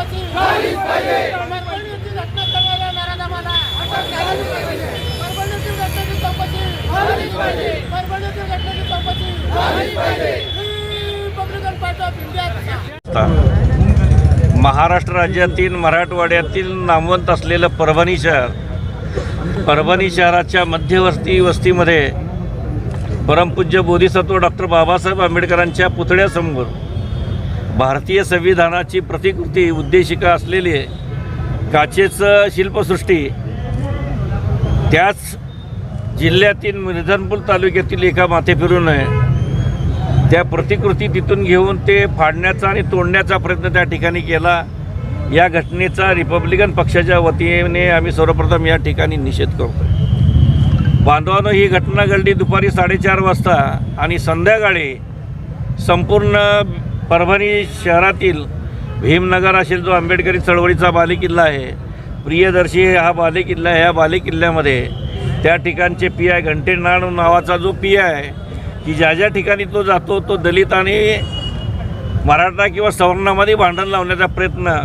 चौकशी. परभणीची घटना महाराष्ट्र राज्यातील मराठवाड्यातील नामवंत असलेलं परभणी शहर परभणी शहराच्या मध्यवर्ती वस्तीमध्ये परमपूज्य बोधिसत्व डॉक्टर बाबासाहेब आंबेडकरांच्या पुतळ्यासमोर भारतीय संविधानाची प्रतिकृती उद्देशिका असलेली काचेचं शिल्पसृष्टी त्याच जिल्ह्यातील मिर्झानपूर तालुक्यातील एका माथे फिरून आहे. त्या प्रतिकृती तिथून घेऊन ते फाडण्याचा आणि तोडण्याचा प्रयत्न त्या ठिकाणी केला. या घटनेचा रिपब्लिकन पक्षाच्या वतीने आम्ही सर्वप्रथम या ठिकाणी निषेध करतो बांधवानं ही घटना घडली दुपारी साडेचार वाजता आणि संध्याकाळी संपूर्ण परभणी शहरातील भीमनगर असेल जो आंबेडकरी चळवळीचा बालेकिल्ला आहे. प्रियदर्शी हा बालेकिल्ला आहे. या बालेकिल्ल्यामध्ये त्या ठिकाणचे पी आय घंटेनाड नावाचा जो पी आय की ज्या ज्या ठिकाणी तो जातो तो दलित आणि मराठा किंवा सवर्णामध्ये भांडण लावण्याचा प्रयत्न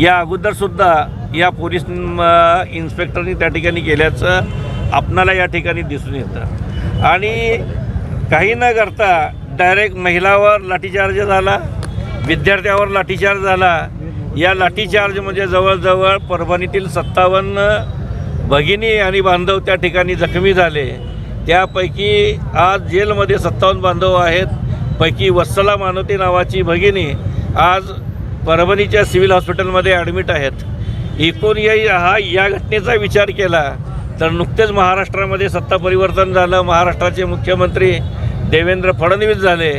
या अगोदरसुद्धा या पोलीस इन्स्पेक्टरनी त्या ठिकाणी केल्याचं आपणाला या ठिकाणी दिसून येतं. आणि काही न करता डायरेक्ट महिलावर लाठीचार्ज झाला विद्यार्थ्यावर लाठीचार्ज झाला. या लाठीचार्ज म्हणजे जवळजवळ परभणीतील सत्तावन्न भगिनी आणि बांधव त्या ठिकाणी जखमी झाले. त्यापैकी आज जेलमध्ये सत्तावन्न बांधव आहेत. पैकी वत्सला मानवती नावाची भगिनी आज परभणीच्या सिव्हिल हॉस्पिटलमध्ये ॲडमिट आहेत. एकूण या हा या घटनेचा विचार केला तर नुकतेच महाराष्ट्रामध्ये सत्ता परिवर्तन झालं. महाराष्ट्राचे मुख्यमंत्री देवेंद्र फडणवीस झाले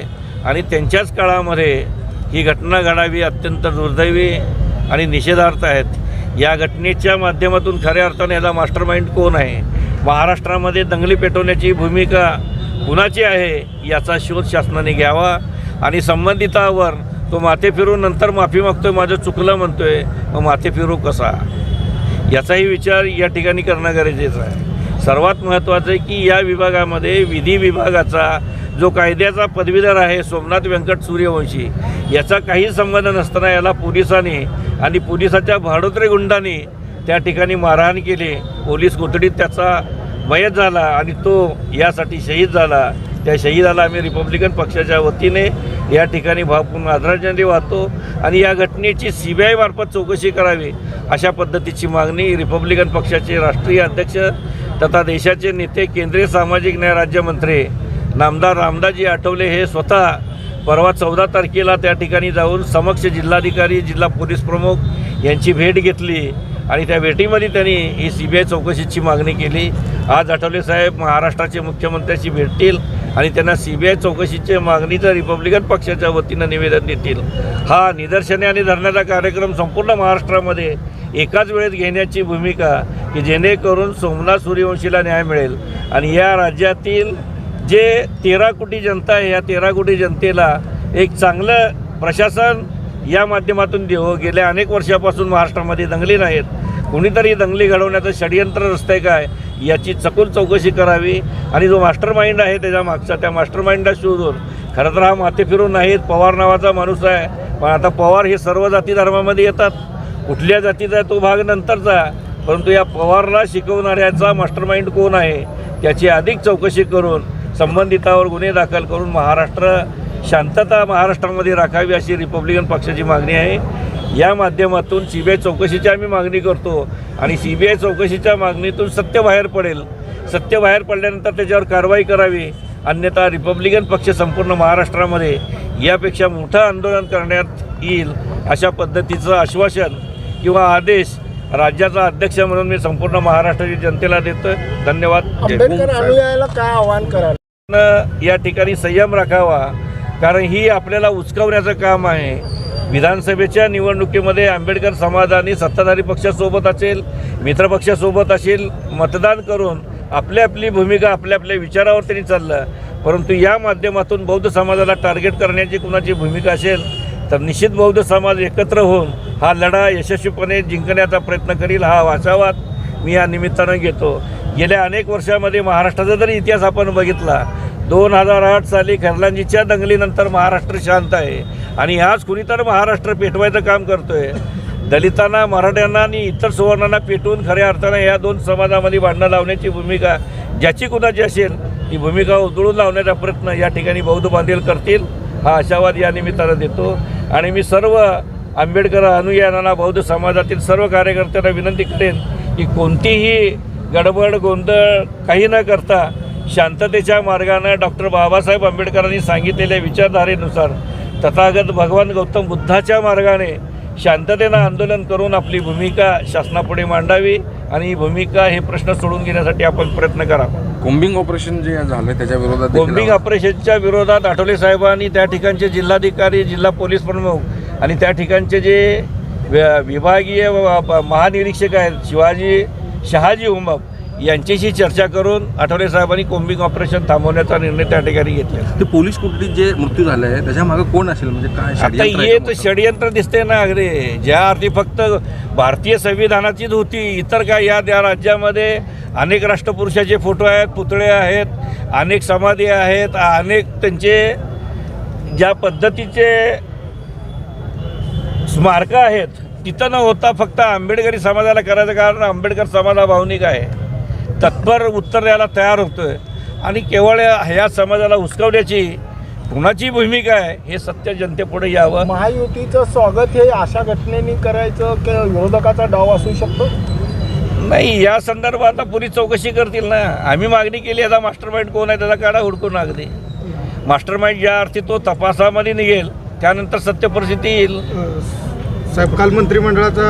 आणि त्यांच्याच काळामध्ये ही घटना घडावी अत्यंत दुर्दैवी आणि निषेधार्थ आहेत. या घटनेच्या माध्यमातून खऱ्या अर्थाने याचा मास्टर माइंड कोण आहे? महाराष्ट्रामध्ये दंगली पेटवण्याची भूमिका कुणाची आहे याचा शोध शासनाने घ्यावा आणि संबंधितावर तो माथे फिरून नंतर माफी मागतोय माझं चुकलं म्हणतोय मग माथे फिरू कसा? याचाही विचार या ठिकाणी करणं गरजेचं आहे. सर्वात महत्त्वाचं आहे की या विभागामध्ये विधी विभागाचा जो कायद्याचा पदवीधर आहे सोमनाथ व्यंकट सूर्यवंशी याचा काही संबंध नसताना याला पोलिसांनी आणि पोलिसाच्या भाडोत्रे गुंडांनी त्या ठिकाणी मारहाण केली. पोलीस कोठडीत त्याचा मयत झाला आणि तो यासाठी शहीद झाला. त्या शहीदाला आम्ही रिपब्लिकन पक्षाच्या वतीने या ठिकाणी भावपूर्ण आदरांजली वाहतो आणि या घटनेची सी बी आयमार्फत चौकशी करावी अशा पद्धतीची मागणी रिपब्लिकन पक्षाचे राष्ट्रीय अध्यक्ष तथा देशाचे नेते केंद्रीय सामाजिक न्याय राज्यमंत्री नामदार रामदाजी आठवले हे स्वतः परवा चौदा तारखेला त्या ठिकाणी जाऊन समक्ष जिल्हाधिकारी जिल्हा पोलीस प्रमुख यांची भेट घेतली आणि त्या भेटीमध्ये त्यांनी ही सी बी आय चौकशीची मागणी केली. आज आठवले साहेब महाराष्ट्राचे मुख्यमंत्र्याशी भेटतील आणि त्यांना सी बी आय चौकशीच्या मागणीचं रिपब्लिकन पक्षाच्या वतीनं निवेदन देतील. हा निदर्शने आणि धरण्याचा कार्यक्रम संपूर्ण महाराष्ट्रामध्ये एकाच वेळेत घेण्याची भूमिका की जेणेकरून सोमनाथ सूर्यवंशीला न्याय मिळेल. आणि या राज्यातील जे तेरा कोटी जनता आहे या तेरा कोटी जनतेला एक चांगलं प्रशासन या माध्यमातून देऊ हो, गेल्या अनेक वर्षापासून महाराष्ट्रामध्ये दंगली नाहीत. कुणीतरी दंगली घडवण्याचं षडयंत्र रस्ते काय याची चकून चौकशी करावी. आणि जो मास्टर माइंड आहे त्याच्या मागचा त्या मास्टर माइंडला शोधून खरं तर हा माथे फिरून नाहीत पवार नावाचा माणूस आहे. पण आता पवार हे सर्व जाती धर्मामध्ये येतात. कुठल्या जातीचा आहे तो भाग नंतरचा परंतु या पवारला शिकवणाऱ्याचा मास्टर माइंड कोण आहे त्याची अधिक चौकशी करून संबंधितावर गुन्हे दाखल करून महाराष्ट्र शांतता महाराष्ट्रामध्ये राखावी अशी रिपब्लिकन पक्षाची मागणी आहे. या माध्यमातून सी बी आय चौकशीची आम्ही मागणी करतो आणि सी बी आय चौकशीच्या मागणीतून सत्य बाहेर पडेल. सत्य बाहेर पडल्यानंतर त्याच्यावर कारवाई करावी. अन्यथा रिपब्लिकन पक्ष संपूर्ण महाराष्ट्रामध्ये यापेक्षा मोठं आंदोलन करण्यात येईल अशा पद्धतीचं आश्वासन किंवा आदेश राज्याचा अध्यक्ष म्हणून मी संपूर्ण महाराष्ट्राची जनतेला देतोय. धन्यवाद. आंबेडकर अनुयायाला काय आवाहन कराल? या ठिकाणी संयम राखावा कारण ही आपल्याला उचकवण्याचं काम आहे. विधानसभेच्या निवडणुकीमध्ये आंबेडकर समाजाने सत्ताधारी पक्षासोबत असेल मित्रपक्षासोबत असेल मतदान करून आपली आपली भूमिका आपल्या आपल्या विचारावर त्यांनी चाललं. परंतु या माध्यमातून बौद्ध समाजाला टार्गेट करण्याची कुणाची भूमिका असेल तर निश्चित बौद्ध समाज एकत्र होऊन हा लढा यशस्वीपणे जिंकण्याचा प्रयत्न करील हा आशावाद मी या निमित्तानं घेतो. गेल्या अनेक वर्षामध्ये महाराष्ट्राचा जरी इतिहास आपण बघितला दोन हजार आठ साली खरलांजीच्या दंगलीनंतर महाराष्ट्र शांत आहे. आणि आज कुणीतर महाराष्ट्र पेटवायचं काम करतोय. दलितांना मराठ्यांना आणि इतर सुवर्णांना पेटवून खऱ्या अर्थानं या दोन समाजामध्ये भांडणं लावण्याची भूमिका ज्याची कुणाची असेल ती भूमिका उधळून लावण्याचा प्रयत्न या ठिकाणी बौद्ध बांधील करतील हा आशावाद या निमित्तानं देतो. आणि मी सर्व आंबेडकर अनुयायांना बौद्ध समाजातील सर्व कार्यकर्त्यांना विनंती करेन की कोणतीही गडबड गोंधळ काही न करता शांततेच्या मार्गानं डॉक्टर बाबासाहेब आंबेडकरांनी सांगितलेल्या विचारधारेनुसार तथागत भगवान गौतम बुद्धाच्या मार्गाने शांततेनं आंदोलन करून आपली भूमिका शासनापुढे मांडावी आणि ही भूमिका हे प्रश्न सोडून घेण्यासाठी आपण प्रयत्न करावा. कोम्बिंग ऑपरेशन जे झालं त्याच्या विरोधात बॉम्बिंग ऑपरेशनच्या विरोधात आठवले साहेबांनी त्या ठिकाणचे जिल्हाधिकारी जिल्हा पोलीस प्रमुख आणि त्या ठिकाणचे जे विभागीय महानिरीक्षक आहेत शिवाजी शहाजी उमप यांच्याशी चर्चा करून आठवले साहेबांनी कोम्बिंग ऑपरेशन थांबवण्याचा निर्णय त्या ठिकाणी घेतला. ते पोलीस कुठली जे मृत्यू झाले आहे त्याच्यामागे कोण असेल? म्हणजे काय आता हे तर? षडयंत्र दिसते ना अगदी. ज्या अर्थी फक्त भारतीय संविधानाचीच होती इतर काय या त्या राज्यामध्ये अनेक राष्ट्रपुरुषाचे फोटो आहेत पुतळे आहेत अनेक समाधी आहेत अनेक त्यांचे ज्या पद्धतीचे स्मारकं आहेत तिथं न होता फक्त आंबेडकरी समाजाला करायचं कारण आंबेडकर समाज हा भावनिक आहे. तत्पर उत्तर द्यायला तयार होतोय. आणि केवळ ह्या समाजाला हुसकवण्याची कुणाची भूमिका आहे हे सत्य जनतेपुढे यावं. महायुतीचं स्वागत हे अशा घटनेने करायचं की विरोधकाचा डाव असू शकतो? नाही या संदर्भात आता पुरी चौकशी करतील ना. आम्ही मागणी केली आता मास्टर माइंड कोण आहे त्याचा काढा हुडकून अगदी मास्टर माइंड ज्या अर्थी तो तपासामध्ये निघेल त्यानंतर सत्य परिस्थिती येईल. साहेब काल मंत्रिमंडळाचा